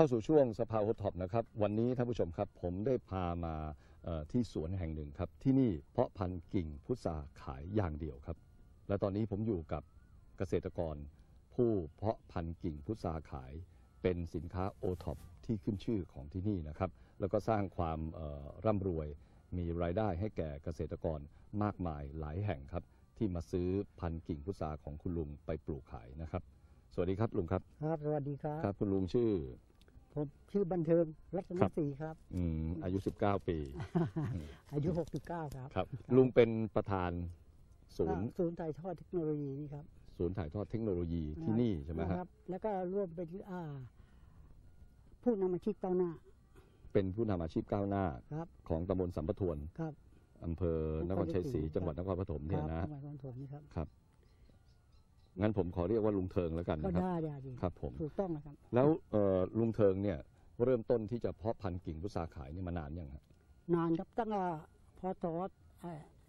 เข้าสู่ช่วงสภาโอท็อปนะครับ วันนี้ท่านผู้ชมครับ ผมได้พามาเอ่อที่สวนแห่งหนึ่งครับ ที่นี่เพาะพันธุ์กิ่งพุทราขายอย่างเดียวครับ และตอนนี้ผมอยู่กับเกษตรกร ผู้เพาะพันธุ์กิ่งพุทราขายเป็นสินค้าโอท็อปที่ขึ้นชื่อของที่นี่นะครับ แล้วก็สร้างความเอ่อร่ำรวยมีรายได้ให้แก่เกษตรกรมากมายหลายแห่งครับ ที่มาซื้อพันธุ์กิ่งพุทราของคุณลุงไปปลูกขายนะครับ สวัสดีครับลุงครับ ครับ สวัสดีครับ ครับคุณลุงชื่อ ผมชื่อบันเทิงรัตนครับศรีครับ อืมอายุ 19 ปี อายุ 69 ครับ ครับ ลุงเป็นประธานศูนย์ศูนย์ถ่ายทอดเทคโนโลยีนี่ครับ ศูนย์ถ่ายทอดเทคโนโลยีที่นี่ใช่ไหมนะฮะครับ แล้วก็ร่วมเป็นอ่าผู้นำอาชีพก้าวหน้า เป็นผู้นำอาชีพก้าวหน้าครับของตำบลสัมปทวนครับอำเภอนครชัยศรีจังหวัดนครปฐมคเนี่ยรับนะสมัยก่อนผมนี่ครับครับ งั้นผมขอเรียกว่าลุงเทิงแล้วกันก็นะครับ ได้ได้ดีครับผม ถูกต้องนะครับ แล้วเอ่อลุงเทิงเนี่ยเริ่มต้นที่จะเพาะพันธุ์กิ่งพุทราขายนี่มานานยังฮะนานครับตั้งแต่พศ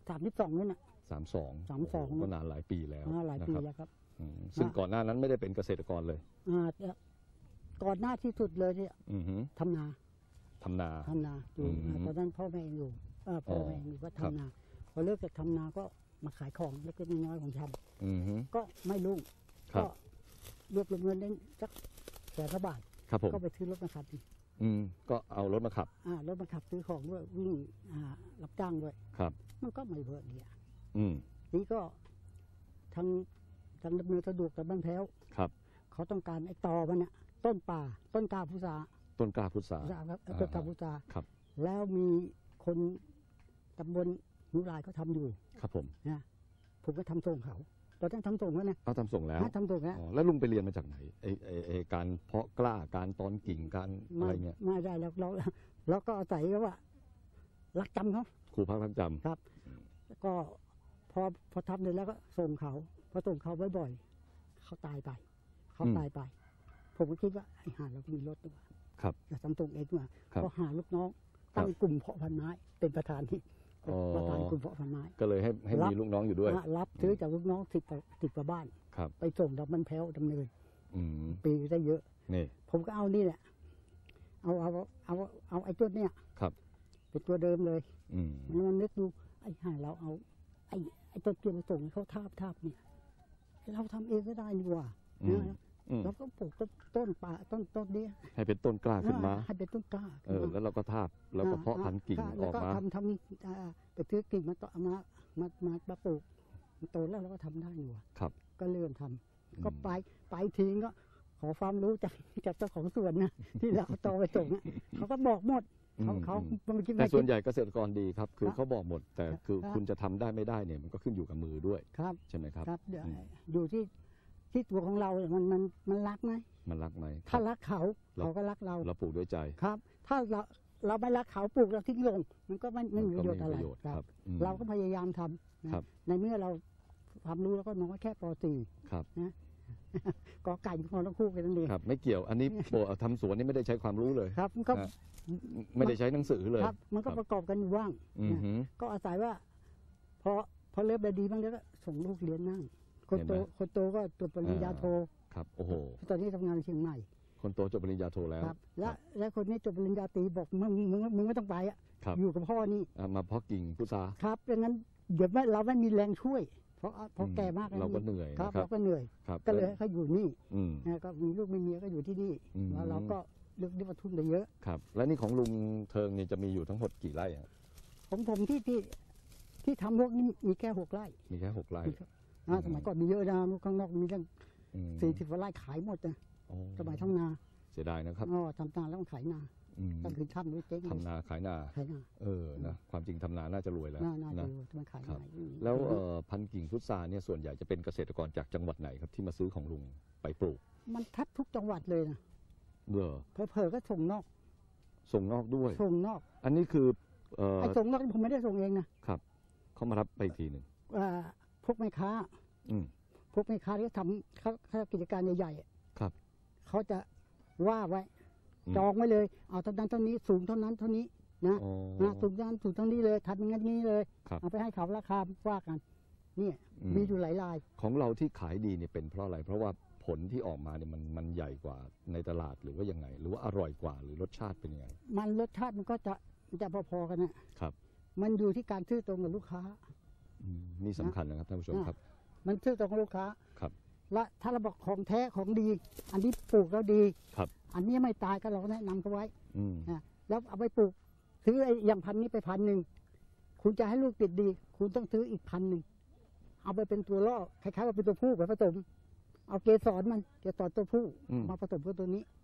สามสิบสองนู่นน่ะ สามสอง32 ก็นานหลายปีแล้วอ่าหลายปีนะครับแล้วครับอืมซึ่งก่อนหน้านั้นไม่ได้เป็นเกษตรกรเลย อ่าแต่ก่อนหน้าที่สุดเลยเนี่ยอือหือทำนาทำนา ทำนาอยู่อืมอ่าตอนนั้นพ่อแม่ยังอยู่เออพ่ออ๋อแม่ยังอยู่ก็ครับ ทำนา พอเลิกจากทำนาก็ มาขายของเล็กๆน้อยๆของชำอือหือก็ไม่รุ่งครัก็บ รวบรวมเงินได้สักแสนกว่าบาทครับผม ก็ไปซื้อรถมาขับอืม ก็เอารถมาขับ อ่ารถมาขับซื้อของด้วยวิ่งอ่ารับจ้างด้วยครับ มันก็ไม่เวิร์กเนี่ยอืม นี่ก็ทางทางดำเนินสะดวกกับบ้านแพ้ว ครับ เขาต้องการไอ้ตอมันเนี่ยต้นป่าต้นกาพุทราต้นกล้าพุทรา พุทราครับอ่าต้นกาพุทราครับ แล้วมีคนตำบล นุรายเขาทำอยู่ครับผมนะผมก็ทำส่งเขาตอนนั้นทำส่งแล้วนะเอาทำส่งแล้วฮะทำส่งแล้วอ๋อแล้วลุงไปเรียนมาจากไหนไอไอไอการเพาะกล้าการตอนกิ่งการอะมาไรเงี้ยมาได้แล้วเราเราก็อาศัยว่ารักจำเขาครูพักรักจครับแล้วก็พอพอทำเสร็จแล้วก็ส่งเขาพอส่งเขาบ่อยๆเขาตายไปเขาตายไป ผมก็คิดว่าไอ้หาเราก็มีรถดีกว่าำครับจะทำส่งเองดีกว่าครับก็หาลูกน้องครับตั้งกลุ่มเพาะพันธุ์ไม้เป็นประธานที่อ๋อ ประธานกลุ่มเพาะพันธุ์ไม้ก็เลยให้ให้รับมีลูกน้องอยู่ด้วยอะรับซื้อจากลูกน้องสิบสิบกว่าบ้านครับไปส่งดับมันแพ้วดำเนินอืมปีได้เยอะนี่ผมก็เอานี่แหละ เอาเอาเอาเอาไอ้ตัวเนี้ยครับเป็นตัวเดิมเลย อืมแล้วมันนึกดูไอ้ห่าเราเอา ไอ้ไอ้ต้นเกียวมาส่งให้เขาทาบทาบเนี่ย เราทำเองก็ได้นี่หว่า อืมนะอืมเราก็ปลูกต้นต้นป่าต้นต้นเนี้ยให้เป็นต้นกล้าขึ้นมาอ่ให้เป็นต้นกล้าเออ แล้วเราก็ทาบแล้วก็เพาะพันธุ์กิ่งอ่าอแล้วอกก็มา ทำทำอ่าไปซื้อกิ่งมาต่อมามามามาปลูกมันโตแล้วเราก็ทำได้อยู่ว่ะครับ ก็เริ่มทำก็อืมไปไปทิ้งก็ขอความรู้จากจากเจ้าของสวนนะ ที่เราเอาตอไปส่งอะเขาก็บอกหมดเขาอืมเขาอืมมันคิดแต่ไม่ส่คิวนด ใหญ่เกษตรกรดีครับ คือครับเขาบอกหมด แต่คือครับ คุณจะทำได้ไม่ได้เนี่ยมันก็ขึ้นอยู่กับมือด้วย ครับ ใช่ไหมครับ ครับเดี๋ยวอืม อยู่ที่ ที่ตัวของเราเนี่ยมันมันมันรักไหมมันรักไหมถ้ารักเขาเราเขาก็รักเราเราปลูกด้วยใจครับ ถ้าเราเราไม่รักเขาปลูกเราทิ้งลง มันก็ไม่ไม่มีประโยชน์อะไรก็ม่มีประโยชน์คครัรับบอืมเราก็พยายามทำนะครับในเมื่อเราความรู้แล้วก็น้อยแค่ป .4 ครับกอไก่ของทั้งคู่กันนั่นเองครับ ไม่เกี่ยวอันนี้โบทำสวนนี่ไม่ได้ใช้ความรู้เลยครับมันก็อะไม่ได้ใช้หนังสือเลยครับ มันก็ครับประกอบกันอยู่ว่างอือนะหือก็อาศัยว่าพอพอเริ่มได้ดีบ้างแล้วก็ส่งลูกเรียนนั่ง คนโตเห็นไหมคนโตก็จบปริญญาโทครับโอ้โหตอนนี้ทำงานเชียงใหม่ คนโตจบปริญญาโทแล้วครับ และและคนนี้จบปริญญาตรีบอกมึงมึงมึงไม่ต้องไปอะครับอยู่กับพ่อนี่อะมาเพาะกิ่งพุทราครับดังนั้นเดี๋ยวไม่เราไม่มีแรงช่วยเพราะเพราะอืมแก่มากแล้วเราก็เหนื่อยครับนะครับเราก็เหนื่อยครับก็เลยให้เขาอยู่นี่อืมนะก็มีลูกมีเมียก็อยู่ที่นี่อืมแล้วเราก็เลือกที่มาทุนได้เยอะครับ และนี่ของลุงเทิงเนี่ยจะมีอยู่ทั้งหมดกี่ไร่อะของผมที่ที่ที่ทำพวกนี้มีแค่หกไร่ มีแค่หกไร่ นะสมัยก่อนมีเยอะนะลูกข้างนอกมีตั้งอืมสี่สิบกว่าไร่ขายหมดนะอ๋อสมัยทำนาเสียดายนะครับอ๋อทำนาแล้วก็ขายนาอืมตั้งคืนช่ำด้วยเจ๊งเลยทำนาขายนาขายนาเออนะความจริงทำนาน่าจะรวยแล้วน่าน่านะดูมันขายครับนาแล้วเอ่อพันธุ์กิ่งพุทราเนี่ยส่วนใหญ่จะเป็นเกษตรกรจากจังหวัดไหนครับที่มาซื้อของลุงไปปลูก มันแทับทุกจังหวัดเลยนะเบอเผลอๆก็ส่งนอก ส่งนอกด้วย ส่งนอก อันนี้คือเอ่อไอ้ส่งนอกนี่ผมไม่ได้ส่งเองนะครับเขามารับไปอีกทีหนึ่งอ่าพวกแม่ค้า อืมพวกแม่ค้าที่ทำเขาเขากิจการใหญ่ๆอะครับเขาจะว่าไว้มจองไว้เลย เอาเท่านั้นเท่านี้สูงเท่านั้นเท่านี้นะอ๋อ นะสูงเท่านั้นสูงเท่านี้เลยทำอย่างนั้นนี้เลย ครับ เอาไปให้เขาราคาว่ากัน เนี่ยอืม มีอยู่หลายราย ของเราที่ขายดีเนี่ยเป็นเพราะอะไร เพราะว่าผลที่ออกมาเนี่ยมันมันใหญ่กว่าในตลาดหรือว่ายังไง หรือว่าอร่อยกว่าหรือรสชาติเป็นยังไง มันรสชาติมันก็จะจะพอๆกันนะครับ มันอยู่ที่การซื่อตรงกับลูกค้า อืมนี่สำคัญนะครับท่านผู้ชมครับ มันซื่อตรงกับลูกค้าครับและถ้าเราบอกของแท้ของดี อันนี้ปลูกแล้วดีครับ อันนี้ไม่ตายก็เราก็แนะนำเขาไว้อืมนะแล้วเอาไปปลูกซื้อไอ้อย่างพันนี้ไปพันหนึ่งคุณจะให้ลูกติดดี คุณต้องซื้ออีกพันหนึ่งเอาไปเป็นตัวล่อคล้ายๆว่าเป็นตัวผู้ไปผสมเอาเกสรมันเกสรตัวผู้อืมมาผสมกับตัวนี้อืม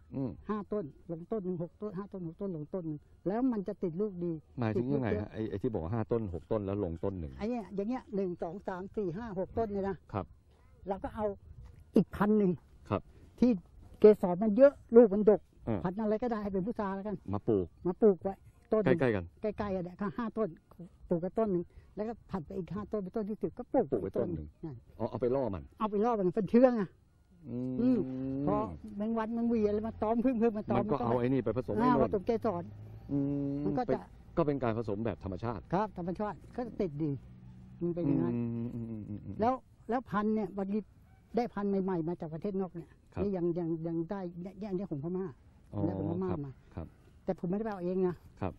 ห้าต้นลงต้นหนึ่งหกต้นห้าต้นหกต้นลงต้นหนึ่งแล้วมันจะติดลูกดีหมายถึงยังไงติดลูกเยฮะอะไอ้ไอ้ที่บอกว่าห้าต้นหกต้นแล้วลงต้นหนึ่งไอ้เนี่ยอย่างเงี้ยหนึ่งสองสามสี่ห้าหกต้นเนี่ยนะครับเราก็เอาอีกพันหนึ่งครับ ที่เกสรมันเยอะลูกมันดกอ่าพันธุ์อะไรก็ได้ให้เป็นพุทราแล้วกัน มาปลูกมาปลูกไว้ต้นหใกนึ่งล้ๆกันใกล้ๆกันเนี่ยก็ห้าต้นปลูกกันต้นหนึ่งแล้วก็ผัดไปอีกห้าต้นเป็นต้นที่สิบก็ปลูกปลูกไว้ต้นหนึ่งนั่นอ๋อเอาไปล่อมัน เอาไปรอบมันเป็นเชื้อง อะอือืมพอแมงวันแมันหวีอะไรมาตอมพึ่งพึ่งมาตอมัมนก็เอาไอ้นี่ไปผสมให้อ่าหมผดสมเกสร อืมันก็เป็จะก็เป็นการผสมแบบธรรมชาติครับธรรมชาติก็จะติดดีมันเป็นอย่างนั้นอืมอืมอืมอืมอืม แล้วแล้วพันธุ์เนี่ยบางทีได้พันธุ์ใหม่ๆมาจากประเทศนอกเนี่ยครับ นี่ยังยังยังได้เนี่ยเนี่ยเนี่ยของพม่า อ๋อได้ของพม่าครับมา ครับ แต่ผมไม่ได้ไปเอาเองนะครับ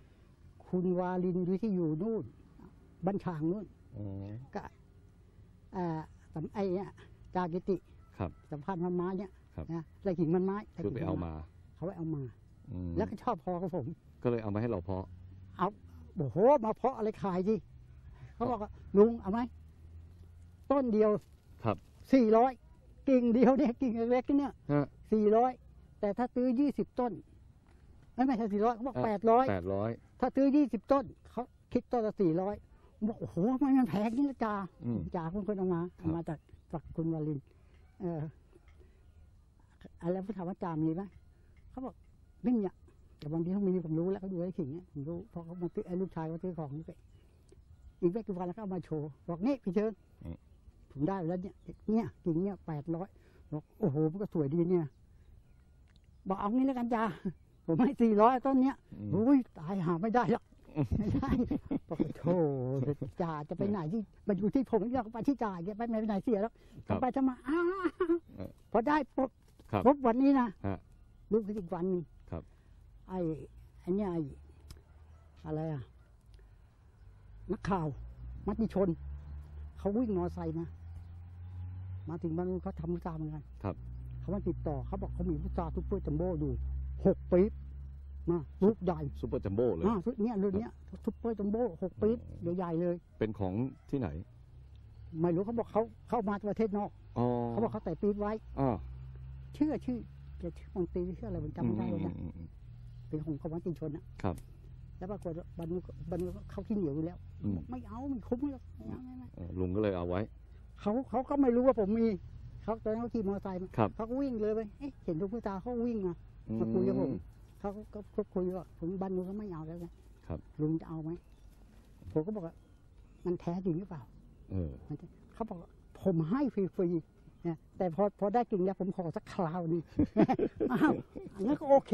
คุณวาลินดูที่อยู่นู่นบัญชางนู่นอ๋อก็อ่าสำไอ้เนี่ยจากกิติ ครับสัมพันธ์มันไม้เนี่ยครับนะไรหินมันไม้รคือหินไปนเอามา เขาไปเอามาอืมแล้วก็ชอบพอกับผม ก็เลยเอามาให้เราเพาะโอ้โหมาเพาะอะไรขายดิเขาบอกว่าลุงเอาไหมต้นเดียวครับสี่ร้อยกิ่งเดียวเนี่ยกิ่งเล็กๆเนี่ยฮะสี่ร้อยแต่ถ้าซื้อยี่สิบต้นไม่ไม่ใช่สี่ร้อยเขาบอกอะแปดร้อยแปดร้อยถ้าซื้อยี่สิบต้นเขาคิดต้นละสี่ร้อยบอกโอ้โหทำไมมันแพงนี่ละจ่าอืมจ่าคุณคนเอามาครับเอามาจากจากคุณวาลิน เอออะไรผู้ถามว่าจ่ามีไหมเขาบอกไม่มีอะแต่บางทีเขามีผมรู้แล้วเขาดูไอ้ขิงเนี่ยผมรู้เพราะเขามาซื้อไอ้ลูกชายเขาซื้อของนี่ไปอีกไม่กี่วันแล้วก็เอามาโชว์บอกนี่พี่เชิญผมได้แล้วเนี่ยเนี่ยกิ่งเนี่ยแปดร้อยบอกโอ้โหมันก็สวยดีเนี่ย บอกเอางี้แล้วกันจ่าผมให้สี่ร้อยต้นเนี้ยอืมอุ้ยตายหาไม่ได้หรอก ไม่ได้บอกโธ่จ่าจะไปไหนที่มันอยู่ที่ผมอยากไปที่จ่าแกไปไม่ไปไหนเสียแล้วครับ ไปจะมาอ้าวเออพอได้ปุ๊บครับ ปุ๊บวันนี้นะฮะลูกอีกวันหนึงครับ ไอ้ไอ้เนี่ยไอ้อะไรอะนักข่าวมัติชน เขาวิ่งมอไซค์มามาถึงบ้านนู้นเขาทำพุทราเหมือนกันครับ เขามาติดต่อเขาบอกเขามีพุทราทุกเปอร์จัมโบ้อยู่หกปี๊บ มาลูกใหญ่ซูเปอร์จัมโบ้เลยอ่าชุดเนี้ยรุ่นเนี้ยทุปเปอร์จัมโบ้หกปี๊บใหญ่ๆเลย เป็นของที่ไหน ไม่รู้เขาบอกเขาเข้ามาจากประเทศนอกอ๋อเขาบอกเขาแต่ปี๊บไว้อ๋อชื่อชื่อจะชื่อมนตรีชื่ออะไรผมจำไม่ได้เลยนะอืมอืมเป็นของของวัดติชนนะครับ แล้วปรากฏว่าบันนี้บันนี้เขาขี้เหนียวอยู่แล้วอืมบอกไม่เอาไม่คุ้มหรอกไม่เอาไม่เอาเออลุงก็เลยเอาไว่าเขาเขาก็ไม่รู้ว่าผมมีเขาตอนนั้นเขาขี่มอเตอร์ไซค์มาครับเขาก็วิ่งเลยไปเอ๊ะเห็นทุกผู้ตาเขาวิ่งมามาคุยกับผม เขาก็ก็คุยว่าผมบันนู้นเขาไม่เอาแล้วนะครับ ลุงจะเอาไหมผมก็บอกว่ามันแท้จริงหรือเปล่าเออมันจะเขาบอกว่าผมให้ฟรีๆนะแต่พอพอได้กิ่งแล้วผมขอสักคราวหนึง อ้าวอันนั้นก็โอเค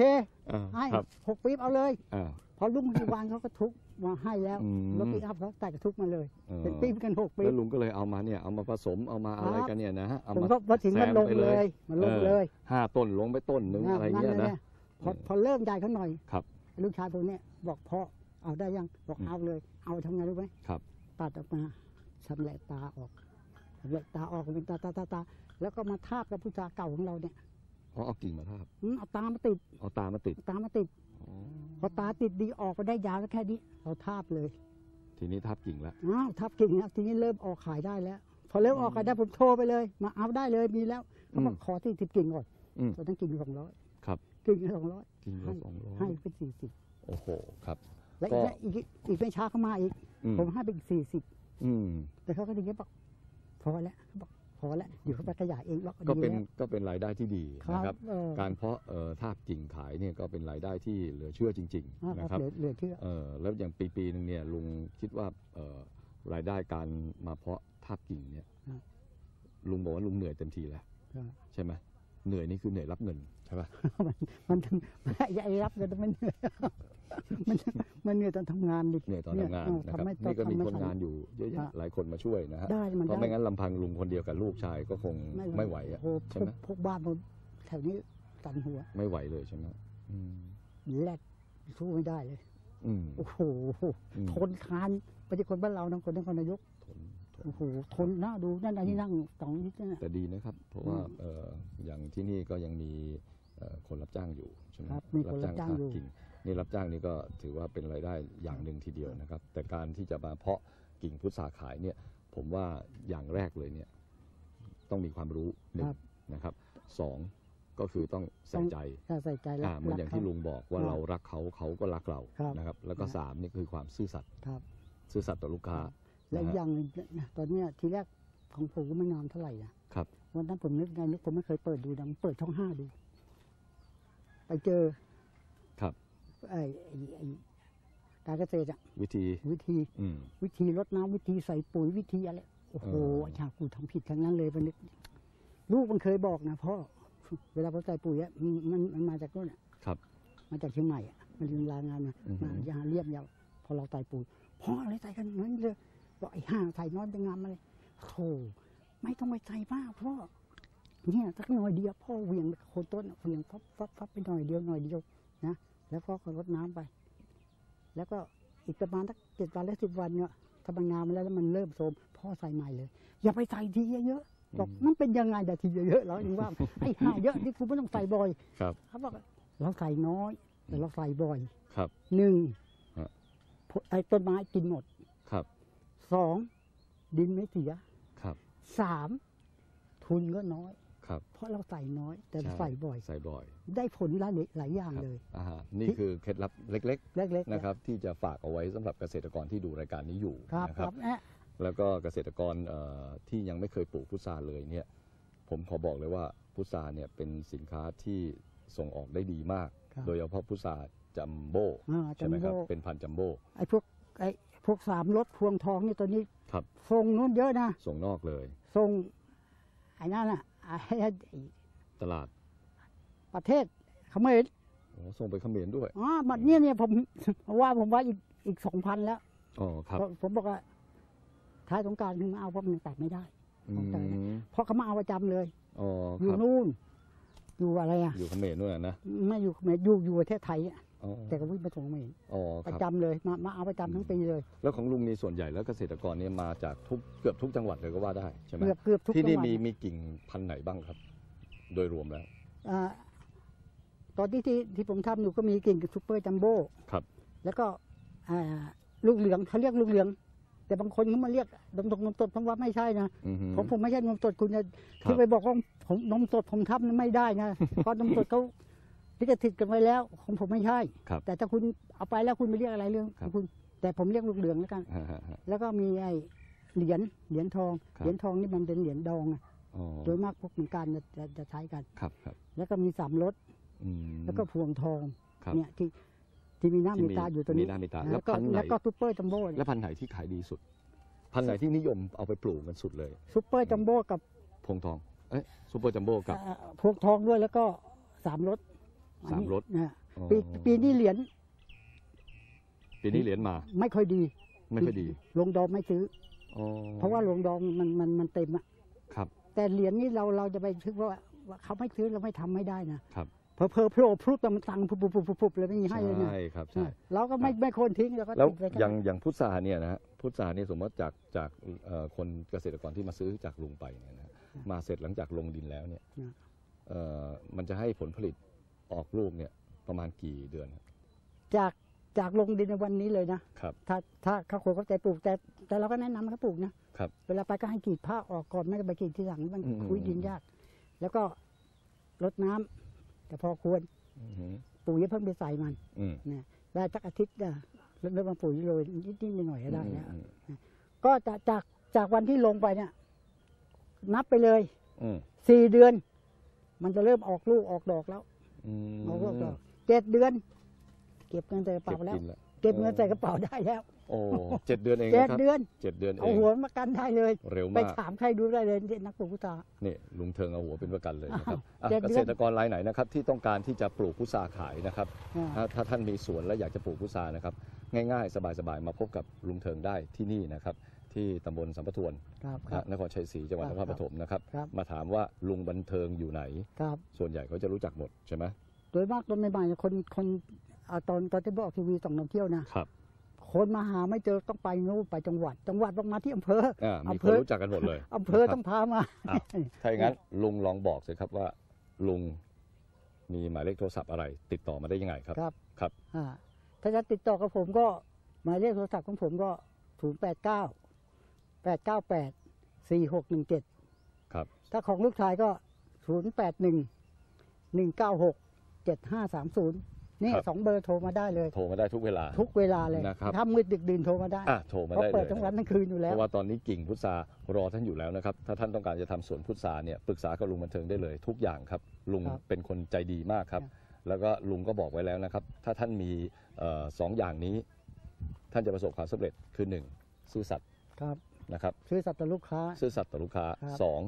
อ่าให้ครับหกปี๊บเอาเลย อ่า พอลุงที่วางเขาก็ทุกมาให้แล้วอืม รถปิกอัพเขาใส่กระทุกมาเลย เออเป็นปี๊บกันหกปี๊แล้บ วลุงก็เลยเอามาเนี่ย เอามาผสมเอามาอะไรครับ กันเนี่ยนะฮะเอาผมมาก็มาถึงมันแซมลงไปเลเลยยมันลงเออเลยห้าต้นลงไปต้นหนึงอะไรเงี้ยนั่นนะแหละ พอเออพอเริ่มใหญ่เขาหน่อยครับ ลูกชายผมเนี่ยบอกพ่อเอาได้ยังบอกอืมเอาเลย เอาทำไงรู้ไหมครับตัดออกมาชำแหละตาออกชำแหละตาออกเป็นตาตาตาตาแล้วก็มาทาบกับผู้ชายเก่าของเราเนี่ยอ๋อเอากิ่งมาทาบอืมเอาตามาติดเอาตามาติดเอาตามาติดอ๋อพอตาติดดีออกมาได้ยาวแล้วแค่นี้เราทาบเลย ทีนี้ทาบกิ่งแล้วอ้าวทับกิ่งแล้วทีนี้เริ่มออกขายได้แล้ว พอเริ่มออกขายได้ผมโทรไปเลย มาเอาได้เลยมีแล้วเขาบอกอืมขอที่สิบกิ่งก่อนอืมตอนนั้นกิ่งสองร้อย ครับกิ่งสองร้อยกิ่งละสองร้อยให้เป็นสี่สิบโอ้โหครับ แล้วก็อีกอีกอีกไม่ช้าเขามาอีกอืมผมให้ไปอีกสี่สิบอืมแต่เขาก็ถึงจะบอกพอแล้วเขาบอกพอแล้วเดี๋ยวเขาไปขยายเองหรอกก็ดีเป็นแล้วก็เป็นรายได้ที่ดีครันะครับเออการเพาะเอ่อทาบกิ่งขายเนี่ยก็เป็นรายได้ที่เหลือเชื่อจริงอ่าๆคนะรับครับเหลือเหลือเชื่อเออแล้วอย่างปีปีหนึ่งเนี่ยลุงคิดว่าเอ่อรายได้การมาเพาะทาบกิ่งเนี่ยลุงบอกว่าลุงเหนื่อยเต็มทีแล้วครับใช่ไหมเหนื่อยนี่คือเหนื่อยรับเงิน ใช่ปะมันมันไอ้รับเงินมันเหนื่อยมันมันเหนื่อยตอนทำงานดิเหนื่อยตอนทำงานเออนะครับทำไม่นี่ก็มีทำไม่คนทันงานอยู่เยอะแยะฮะหลายคนมาช่วยนะฮะได้มันเพราะได้ไม่งั้นลำพังลุงคนเดียวกับลูกชายก็คงไม่ไหวอะโอ้โหใช่พวไหมกพวกบ้านผมแถวนี้ตันหัว ไม่ไหวเลยใช่ไหมอืมแลดสู้ไม่ได้เลยอืมโอ้โหอืมทนคานไปที่คนบ้านเรานะคนนครนายกทนทนโอ้โหทนหน้าดูนั่นนะที่นั่งสองนิดนั่นน่ะแต่ดีนะครับ เพราะว่าอืมเอ่ออย่างที่นี่ก็ยังมีเอ่อ คนรับจ้างอยู่ใช่ไหมครับมีคนรับจ้างอยู่ตัดกิ่งนี่รับจ้างนี่ก็ถือว่าเป็นรายได้อย่างหนึ่งทีเดียวนะครับ แต่การที่จะมาเพาะกิ่งพุทราขายเนี่ยผมว่าอย่างแรกเลยเนี่ยต้องมีความรู้หนึ่งครับนะครับสองก็คือต้องใส่ใจถ้าใส่ใจรัอ่ากเหมือนอย่างที่รักลุงบอกว่าครับเรารักเขาเขาก็รักเราครับนะครับ แล้วก็ครับสามนี่คือความซื่อสัตย์ครับซื่อสัตย์ต่อลูกค้า และอีกนะอฮะย่างหนึ่งนะตอนเนี้ยทีแรกของผมก็ไม่งามเท่าไหร่นะครับวันนั้นผมนึกไงนึกผมไม่เคยเปิดดูนะผมเปิดช่องห้าดู ไปเจอครับไอ้ไอ้ไอ้การเกษตรอะวิธี วิธี อืม วิธีรดน้ำวิธีใส่ปุ๋ยวิธีอะไรโอ้โหเอออาจารย์กูทำผิดทั้งนั้นเลยวันนี้ลูกมันเคยบอกนะพ่อเวลาผมใส่ปุ๋ยอะมันมันมันมาจากนู่นอะครับ มาจากเชียงใหม่อะมันลืมลางานมาอือฮึ มายาเรียบยาวพอเราใส่ปุ๋ยพ่ออะไรใส่กันนั้นเลยบอกไอ้ห่าใส่น้อยจะงามอะไรโธ่ไม่ต้องไปใส่มากพ่อ เนี่ยสักหน่อยเดียวพ่อเหวียงโคนต้นอะเหวียงฟับฟับฟับไปหน่อยเดียวหน่อยเดียวนะแล้วพ่อก็รดน้ำไป แล้วก็อีกประมาณสักเจ็ดวันหรือสิบวันเนี่ยถ้ามันงามแล้วแล้วมันเริ่มโทรมพ่อใส่ใหม่เลย อย่าไปใส่ทีเยอะๆบอกมันเป็นยังไงแต่ทีเยอะๆเรายังว่าไอ้ห่าเยอะนี่กูไม่ต้องใส่บ่อยครับเขาบอกเราใส่น้อย แต่เราใส่บ่อยครับหนึ่งฮะไอ้ต้นไม้กินหมดครับสองดินไม่เสียครับสามทุนก็น้อย ครับ เพราะเราใส่น้อย แต่ใช่ใส่บ่อย ใส่บ่อย ได้ผลหลายหลายอย่างครับเลยอ่าฮะนี่คือเคล็ดลับเล็กเล็กๆนะครับที่จะฝากเอาไว้สำหรับเกษตรกรที่ดูรายการนี้อยู่ครับนะคครัรับบแอะแล้วก็เกษตรกรเอ่อที่ยังไม่เคยปลูกพุทราเลยเนี่ยผมขอบอกเลยว่าพุทราเนี่ยเป็นสินค้าที่ส่งออกได้ดีมากครับโดยเฉพาะพุทราจัมโบ้อ่าใช่ไหมครับจัมโบ้เป็นพันธุ์จัมโบ้ไอ้พวกไอ้พวกสามรถพวงทองนี่ตอนนี้ครับทรงนู้นเยอะนะส่งนอกเลยทรงไอ้นั่นอะไอ้ไอ้ ตลาด ประเทศเขมรโอ้ส่งไปเขมรด้วยอ๋อบัดเนี้ยเนี่ยผมว่าผมว่าอีกอีกสองพันแล้วอ๋อครับเพราะผมบอกว่าท้ายสงกรารคือมาเอาเพราะมันตัดไม่ได้อืเข้าใจนะมเพราะเขามาเอาประจำเลยอ๋ออคยู่รับนู่น อยู่อะไรอะอยู่เขมรด้วยนะไม่อยู่เขมรอยู่อยู่ประเทศไทยอะอ๋อ แต่ก็วิ่งไปส่งเขมรอ๋อคประรับจำเลยมามาเอาประจำทั้งปีเลยแล้วของลุงนี่ส่วนใหญ่แล้วเกษตรกรเนี่ยมาจากทุกเกือบทุกจังหวัดเลยก็ว่าได้ใช่ไหมเกือบเกือบทุกที่จันี่งหวัดมีมีกิ่งพันธุ์ไหนบ้างครับ โดยรวมแล้ว อ่าตอนที่ที่ที่ผมทำอยู่ก็มีกิ่งซุปเปอร์จัมโบ้ครับ แล้วก็อ่าลูกเหลืองเขาเรียกลูกเหลือง แต่บางคนเขามาเรียกนมตกนมสดผมว่าไม่ใช่นะอือฮึผมผมไม่ใช่นมสดคุณจะครับ ที่ไปบอกว่าผมนมสดผมทำไม่ได้นะ เพราะนมสดเขา ลิขสิทธิ์กันไว้แล้วของผมไม่ใช่ ครับแต่ถ้าคุณเอาไปแล้วคุณไม่เรียกอะไรเรื่องครับ คุณ แต่ผมเรียกลูกเหลืองแล้วกัน ฮะฮะฮะ แล้วก็มีไอ้เหรียญเหรียญทอง ครับ เหรียญทองนี่มันเป็นเหรียญดองอะอ๋อโดยมากพวกเหมือนกันจะจะจะใช้กัน ครับครับแล้วก็มีสามรถอืมแล้วก็พวงทองครับเนี่ยที่ที่มีหน้าที่มีมีตาอยู่ตัวนี้มีหน้ามีตาอ่แล้วก็พันธุ์ไหนแล้วก็ซุปเปอร์จัมโบ้แล้เนี่วยพันธุ์ไหนที่ขายดีสุด พันธุ์ไหนที่นิยมเอาไปปลูกกันสุดเลยซุปเปอร์จัมโบ้กับพวงทอง เอ๊ะซูเปอร์จัมโบ้กับ เอ่อพวงทองด้วยแล้วก็สามรถอันนี้ สามรถนะอ๋อปีปีนี้เหรียญปีนี้เหรียญมา ไม่ค่อยดี ไม่ค่อยดีลงดองไม่ซื้ออ๋อเพราะว่าลงดองมันมันมันเต็มอะครับ แต่เหรียญนี่เราเราจะไปคิดว่าว่าเขาไม่ซื้อเราไม่ทำไม่ได้นะครับเพอเพอโผล่พรุบแต่มันตังพุบพุบพุบพุบพุบเลยไม่มีให้เลยนะใช่ครับใช่เราก็ไม่ไม่ควรทิ้งเราก็แล้วติดไว้อย่างอย่างพุทราเนี่ยนะฮะพุทราเนี่ยสมมติจากจากเอ่อคนเกษตรกรที่มาซื้อจากลุงไปเนี่ยนะมาเสร็จหลังจากลงดินแล้วเนี่ยเอ่อมันจะให้ผลผลิต ออกลูกเนี่ยประมาณกี่เดือนครับจากจากลงดินในวันนี้เลยนะครับ ถ้าถ้าเขาคนเข้าใจปลูกแต่แต่เราก็แนะนำให้เขาปลูกนะครับ เวลาไปก็ให้กรีดผ้าออกก่อนไม่ได้ไปกรีดทีหลังมันอืม คุยดินยาก แล้วก็รดน้ำแต่พอควรอือหือปุ๋ยอย่าเพิ่งไปใส่มันอืมเนี่ยได้สักอาทิตย์นะเริ่มมาปุ๋ยโรยนิดนิดๆหน่อยๆก็ได้แล้วอืมอืมก็จากจากจากวันที่ลงไปเนี่ยนับไปเลยอืมสี่เดือน มันจะเริ่มออกลูกออกดอกแล้วอื มออกลูกดอกเจ็ดเดือน เก็บเงินใส่กระเก็เป๋าบแล้ว กินแล้วเก็บเงินใส่กระเป๋าได้แล้วโอ้เจ็ดเดือนเองเจ็ดนะครับเดือนเจ็ดเดือนเอเอางหัวมากันได้เลย เร็วไปมากถามใครดูได้เลยที่นักปลูกพุทรานี่ลุงเทิงเอาหัวเป็นประกันเลยนะครับอะเจ็ดเกเดือน ษตรกรรายไหนนะครับที่ต้องการที่จะปลูกพุทราขายนะครับ อ่า ถ้าถ้าท่านมีสวนและอยากจะปลูกพุทรานะครับ ง่ายๆ สบายๆ มาพบกับลุงเทิงได้ที่นี่นะครับ ที่ตำบลสัมปทวนครับครันะบนครชัยศรีจังหวัดครันบครปฐมนะครับ ครับมาถามว่าลุงบันเทิงอยู่ไหน ครับ ส่วนใหญ่เขาจะรู้จักหมดใช่ไหมโดยมากตอนใหม่ๆเนี่ยคนคนเอาตอนตอนที่บอกทีวีส่องนำเที่ยวนะครับคนมาหาไม่เจอต้องไปนู่นไปจังหวัด จังหวัดต้องมาที่อำเภออ่ามีอำคเภนอรู้จักกันหมดเลยอำเภอต้องพามาอ้าวถ้าอย่างนั้นลุงลองบอกสิครับว่า ลุงมีหมายเลขโทรศัพท์อะไร ติดต่อมาได้ยังไงครับ ครับ ครับ อ่าถ้าจะติดต่อกับผมก็หมายเลขโทรศัพท์ของผมก็ศูนย์แปดเก้า แปดเก้าแปดสี่หกหนึ่งเจ็ดครับ ถ้าของลูกชายก็ศูนย์แปดหนึ่งหนึ่งเก้าหกเจ็ดห้าสามศูนย์นี่ครับ สองเบอร์โทรมาได้เลย โทรมาได้ทุกเวลา ทุกเวลาเลยนะครับ ถ้ามืดดึกดื่นโทรมาได้อะโทรมาเพราะได้เลเปิดยทั้งวันทั้งคืนอยู่แล้เพวราะว่าตอนนี้กิ่งพุทรารอท่านอยู่แล้วนะครับ ถ้าท่านต้องการจะทำสวนพุทราเนี่ยปรึกษากับลุงบันเทิงได้เลย ทุกอย่างครับ ลุงครับเป็นคนใจดีมากครับครับ แล้วก็ลุงก็บอกไว้แล้วนะครับ ถ้าท่านมีเอ่อสองอย่างนี้ ท่านจะประสบความสำเร็จคือหนึ่งซื่อสัตย์ ครับ นะครับ ซื้อสัตว์ต่อลูกค้า ซื่อสัตย์ต่อลูกค้าครับ สอง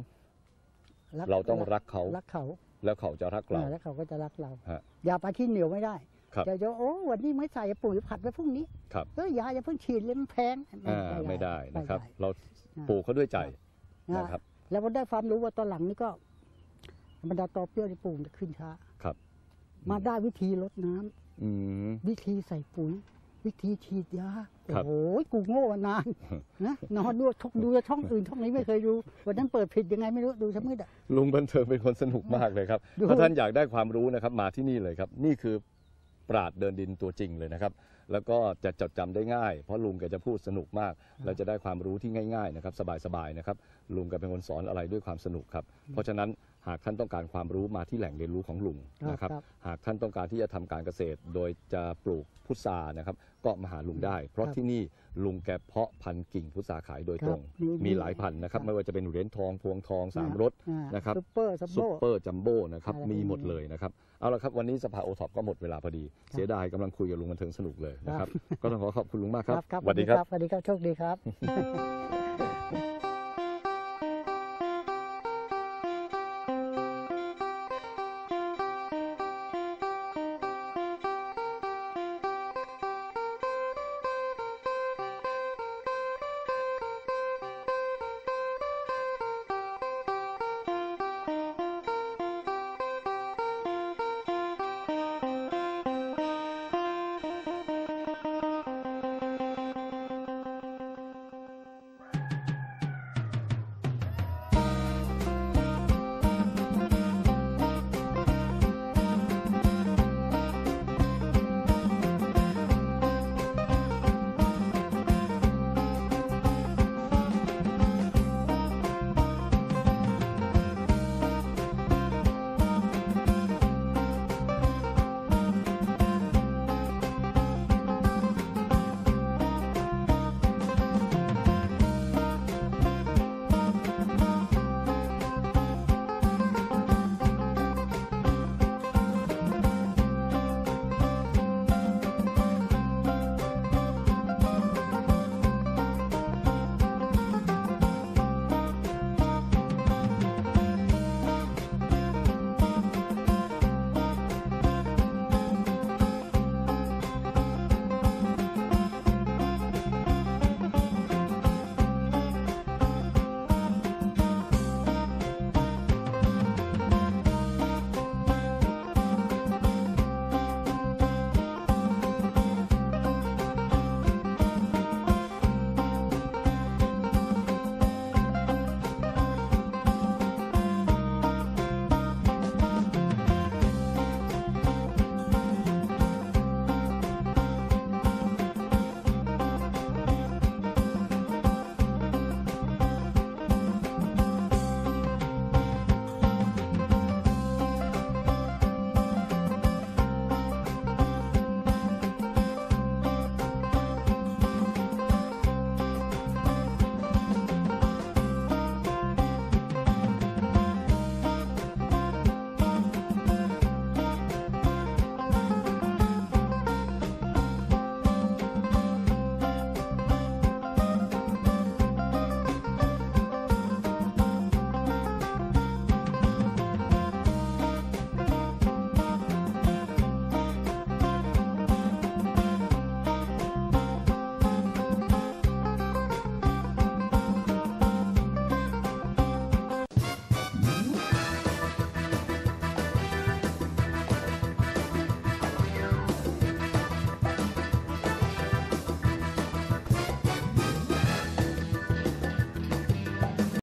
เราต้องรักเขารักเขาแล้วเขาจะรักเรา อ่าแล้วเขาก็จะรักเรา ฮะอย่าไปขี้เหนียวไม่ได้ครับ จะจะโอ้วันนี้ไม่ใส่ปุ๋ยผัดไว้พรุ่งนี้ครับเออยาอย่าเพิ่งฉีดเลยมันแพงอ่าไม่ได้นะครับ ไม่ได้ เราปลูกเขาด้วยใจนะนะครับ แล้วพอได้ความรู้ว่าตอนหลังนี่ก็บรรดาตอเปรี้ยวที่ปลูกจะขึ้นช้า ครับ มาได้วิธีลดน้ำอืมวิธีใส่ปุ๋ย วิธีฉีดยาครับโอ้โหกูโง่มานานนะนอนดูช่องดูช่องอื่นช่องนี้ไม่เคยดูวันนั้นเปิดผิดยังไงไม่รู้ดูทั้งมืดอะลุงบันเทิงเป็นคนสนุกมากเลยครับดูถ้าท่านอยากได้ความรู้นะครับมาที่นี่เลยครับ นี่คือปราดเดินดินตัวจริงเลยนะครับ แล้วก็จะจดจำได้ง่าย เพราะลุงแกจะพูดสนุกมาก เราจะได้ความรู้ที่ง่าย ๆ นะครับ สบายๆนะครับ ลุงแกเป็นคนสอนอะไรด้วยความสนุกครับ เพราะฉะนั้น หากท่านต้องการความรู้มาที่แหล่งเรียนรู้ของลุงนะครับครับหากท่านต้องการที่จะทำการเกษตร โดยจะปลูกพุทรานะครับ ก็มาหาลุงได้ เพราะครับที่นี่ลุงแกเพาะพันธุ์กิ่งพุทราขายโดยตรงครับมีมีหลายพันธุ์นะครับครับ ไม่ว่าจะเป็นเหรียญทองพวงทองสามรสอ่านะครับซุปเปอร์ซัมซุโบปเปอร์จัมโบ้นะครับอะไรพวกนี้มีหมดเลยนะครับเอาละครับวันนี้สภาโอท็อปก็หมดเวลาพอดีครับเสียดายกำลังคุยกับลุงบันเทิงสนุกเลยนะคครัรับบก็ต้องขอขอบคุณลุงมากครับครับสวัสดีครับสวัสดีครับโชคดีครับ